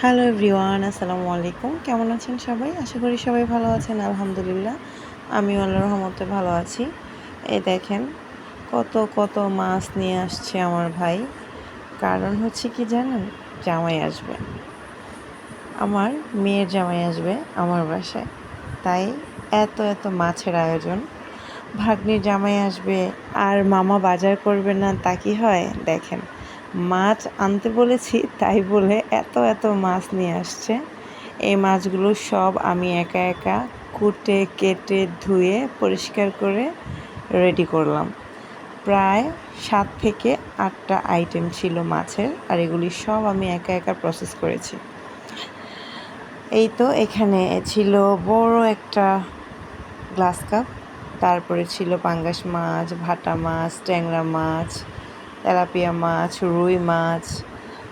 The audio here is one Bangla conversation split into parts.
হ্যালো এভরিওয়ান আসসালামু আলাইকুম কেমন আছেন সবাই? আশা করি সবাই ভালো আছেন, আলহামদুলিল্লাহ। আমি আল্লাহ রহমতে ভালো আছি। এই দেখেন, কত কত মাছ নিয়ে আসছে আমার ভাই। কারণ হচ্ছে কি জানেন? জামাই আসবে। আমার মেয়ের জামাই আসবে আমার বাসায়। তাই এত এত মাছের আয়োজন। ভাগ্নির জামাই আসবে, আর মামা বাজার করবে না, তা কি হয়? দেখেন। মাছ আনতে বলেছি, তাই বলে এত এত মাছ নিয়ে আসছে। এই মাছগুলো সব আমি একা একা কুটে, কেটে, ধুয়ে, পরিষ্কার করে রেডি করলাম। প্রায় সাত থেকে আটটা আইটেম ছিল মাছের, আর এগুলি সব আমি একা একা প্রসেস করেছি। এই তো এখানে ছিল বড় একটা গ্লাস কাপ তারপরে ছিল পাঙ্গাস মাছ, ভাটা মাছ, ট্যাংরা মাছ তেলাপিয়া মাছ, রুই মাছ,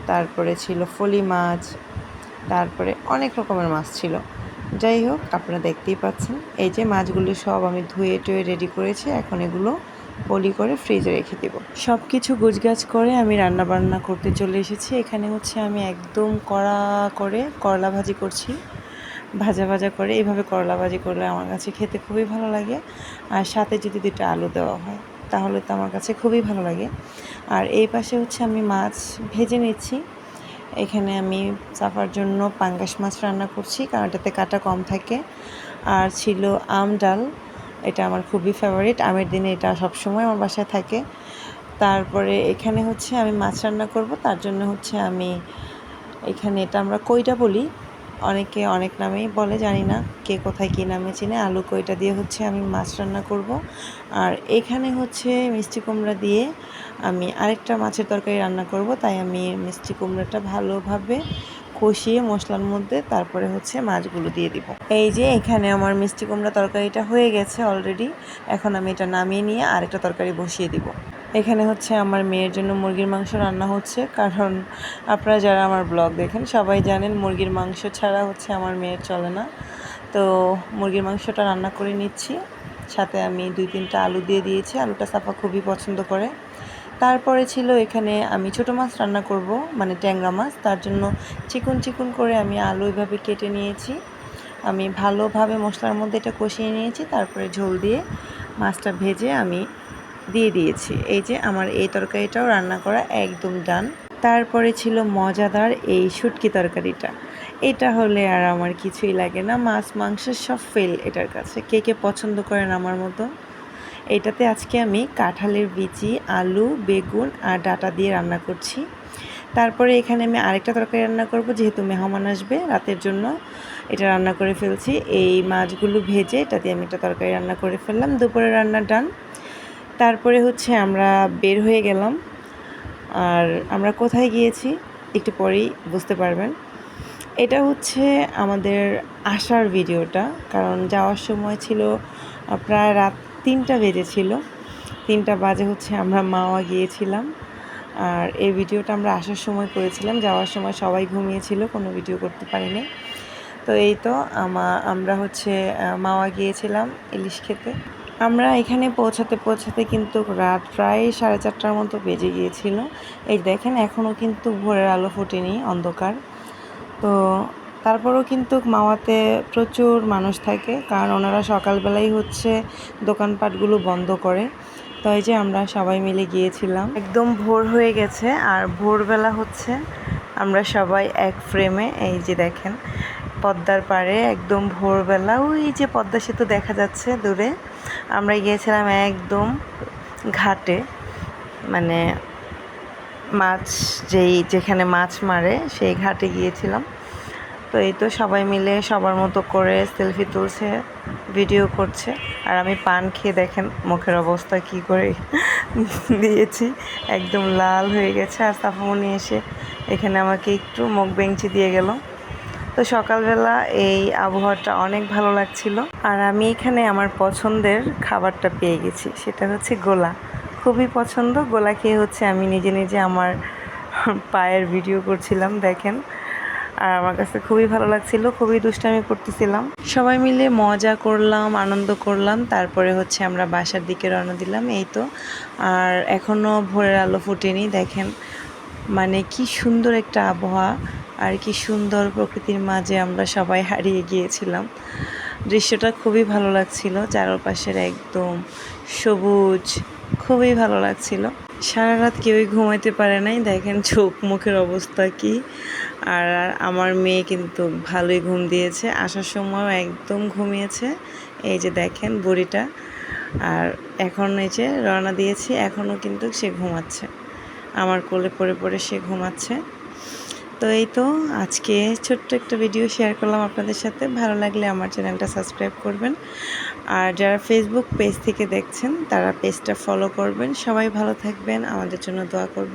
তারপরে ছিল ফলি মাছ, তারপরে অনেক রকমের মাছ ছিল। যাই হোক, আপনারা দেখতেই পাচ্ছেন, এই যে মাছগুলো সব আমি ধুয়ে টুয়ে রেডি করেছি, এখন এগুলো পলি করে ফ্রিজে রেখে দেব। সব কিছু গুছগাছ করে আমি রান্না বান্না করতে চলে এসেছি। এখানে হচ্ছে আমি একদম কড়া করে করলা ভাজি করছি। ভাজা ভাজা করে এইভাবে করলা ভাজি করলে আমার কাছে খেতে খুবই ভালো লাগে। আর সাথে যদি দুটো আলু দেওয়া হয়, তাহলে তো আমার কাছে খুবই ভালো লাগে। আর এই পাশে হচ্ছে আমি মাছ ভেজে নিচ্ছি। এখানে আমি চাপার জন্য পাঙ্গাস মাছ রান্না করছি, কারণ এটাতে কাটা কম থাকে। আর ছিল আম ডাল, এটা আমার খুবই ফেভারিট আমের দিনে এটা সবসময় আমার বাসায় থাকে। তারপরে এখানে হচ্ছে আমি মাছ রান্না করব, তার জন্য হচ্ছে আমি এখানে এটা আমরা কইটা বলি। অনেকে অনেক নামেই বলে, জানি না কে কোথায় কী নামে চিনে। আলু কইটা দিয়ে হচ্ছে আমি মাছ রান্না করব। আর এখানে হচ্ছে মিষ্টি কুমড়া দিয়ে আমি আরেকটা মাছের তরকারি রান্না করব। তাই আমি মিষ্টি কুমড়াটা ভালোভাবে কষিয়ে মশলার মধ্যে তারপরে হচ্ছে মাছগুলো দিয়ে দিব। এই যে এখানে আমার মিষ্টি কুমড়া তরকারিটা হয়ে গেছে অলরেডি। এখন আমি এটা নামিয়ে নিয়ে আরেকটা তরকারি বসিয়ে দিব। এখানে হচ্ছে আমার মেয়ের জন্য মুরগির মাংস রান্না হচ্ছে। কারণ আপনারা যারা আমার ব্লগ দেখেন সবাই জানেন মুরগির মাংস ছাড়া হচ্ছে আমার মেয়ের চলে না। তো মুরগির মাংসটা রান্না করে নিচ্ছি। সাথে আমি দুই তিনটা আলু দিয়ে দিয়েছি। আলুটা সাফা খুবই পছন্দ করে। তারপরে ছিল এখানে আমি ছোটো মাছ রান্না করব মানে ট্যাংরা মাছ। তার জন্য চিকন চিকুন করে আমি আলু এভাবে কেটে নিয়েছি। আমি ভালোভাবে মশলার মধ্যে এটা কষিয়ে নিয়েছি। তারপরে ঝোল দিয়ে মাছটা ভেজে আমি দিয়ে দিয়েছি। এই যে আমার এই তরকারিটাও রান্না করা একদম ডান। তারপরে ছিল মজাদার এই শুটকি তরকারিটা। এটা হলে আর আমার কিছুই লাগে না। মাছ, মাংস সব ফেল এটার কাছে। কে কে পছন্দ করেন আমার মতো? এটাতে আজকে আমি কাঁঠালের বিচি, আলু, বেগুন আর ডাটা দিয়ে রান্না করছি। তারপরে এখানে আমি আরেকটা তরকারি রান্না করব, যেহেতু মেহমান আসবে রাতের জন্য। এটা রান্না করে ফেলছি। এই মাছগুলো ভেজে এটা দিয়ে আমি একটা তরকারি রান্না করে ফেললাম। দুপুরে রান্না ডান। তারপরে হচ্ছে আমরা বের হয়ে গেলাম। আর আমরা কোথায় গিয়েছি একটু পরেই বুঝতে পারবেন। এটা হচ্ছে আমাদের আসার ভিডিওটা, কারণ যাওয়ার সময় ছিল প্রায় রাত তিনটা বেজেছিল তিনটা বাজে হচ্ছে আমরা মাওয়া গিয়েছিলাম। আর এই ভিডিওটা আমরা আসার সময় করেছিলাম। যাওয়ার সময় সবাই ঘুমিয়েছিল, কোনো ভিডিও করতে পারিনি। তো এই তো আমা, আমরা হচ্ছে মাওয়া গিয়েছিলাম ইলিশ খেতে। আমরা এখানে পৌঁছাতে পৌঁছাতে কিন্তু রাত প্রায় সাড়ে চারটার মতো বেজে গিয়েছিল। এই দেখেন, এখনও কিন্তু ভোরের আলো ফোটেনি অন্ধকার। তো তারপরেও কিন্তু মাওয়াতে প্রচুর মানুষ থাকে, কারণ ওনারা সকালবেলাই হচ্ছে দোকানপাটগুলো বন্ধ করে। তো এই যে আমরা সবাই মিলে গিয়েছিলাম। একদম ভোর হয়ে গেছে, আর ভোরবেলা হচ্ছে আমরা সবাই এক ফ্রেমে, এই যে দেখেন পদ্মার পাড়ে একদম ভোরবেলা। ওই যে পদ্মা সেতু দেখা যাচ্ছে দূরে। আমরা গিয়েছিলাম একদম ঘাটে। মানে মাছ যেই, যেখানে মাছ মারে, সেই ঘাটে গিয়েছিলাম। তো এই তো সবাই মিলে সবার মতো করে সেলফি তুলছে, ভিডিও করছে। আর আমি পান খেয়ে দেখেন মুখের অবস্থা কি করে দিয়েছি। একদম লাল হয়ে গেছে। আর সাফামনি এসে এখানে আমাকে একটু মুখ বেঞ্চি দিয়ে গেল। তো সকালবেলা এই আবহাওয়াটা অনেক ভালো লাগছিল। আর আমি এখানে আমার পছন্দের খাবারটা পেয়ে গেছি, সেটা হচ্ছে গোলা। খুবই পছন্দ। গোলা খেয়ে হচ্ছে আমি নিজে নিজে আমার পায়ের ভিডিও করছিলাম, দেখেন। আর আমার কাছে খুবই ভালো লাগছিল, খুবই দুষ্টামি করতেছিলাম। সবাই মিলে মজা করলাম, আনন্দ করলাম, তারপরে হচ্ছে আমরা বাসার দিকে রওনা দিলাম, এই তো। আর এখনও ভোরের আলো ফুটেনি, দেখেন। মানে কি সুন্দর একটা আবহাওয়া। আর কি সুন্দর প্রকৃতির মাঝে আমরা সবাই হারিয়ে গিয়েছিলাম। দৃশ্যটা খুবই ভালো লাগছিল, চারপাশের একদম সবুজ, খুবই ভালো লাগছিল। সারা রাত কেউই ঘুমাইতে পারে নাই, দেখেন চোখ মুখের অবস্থা কি। আর আমার মেয়ে কিন্তু ভালোই ঘুম দিয়েছে, আসার সময়ও একদম ঘুমিয়েছে। এই যে দেখেন বুড়িটা, আর এখন এই যে রওনা দিয়েছি, এখনও কিন্তু সে ঘুমাচ্ছে। আমার কোলে পড়ে পড়ে সে ঘুমাচ্ছে। তো এই তো, আজকে ছোট্ট একটা ভিডিও শেয়ার করলাম আপনাদের সাথে। ভালো লাগলে আমার চ্যানেলটা সাবস্ক্রাইব করবেন। আর যারা ফেসবুক পেজ থেকে দেখছেন, তারা পেজটা ফলো করবেন। সবাই ভালো থাকবেন, আমাদের জন্য দোয়া করবেন।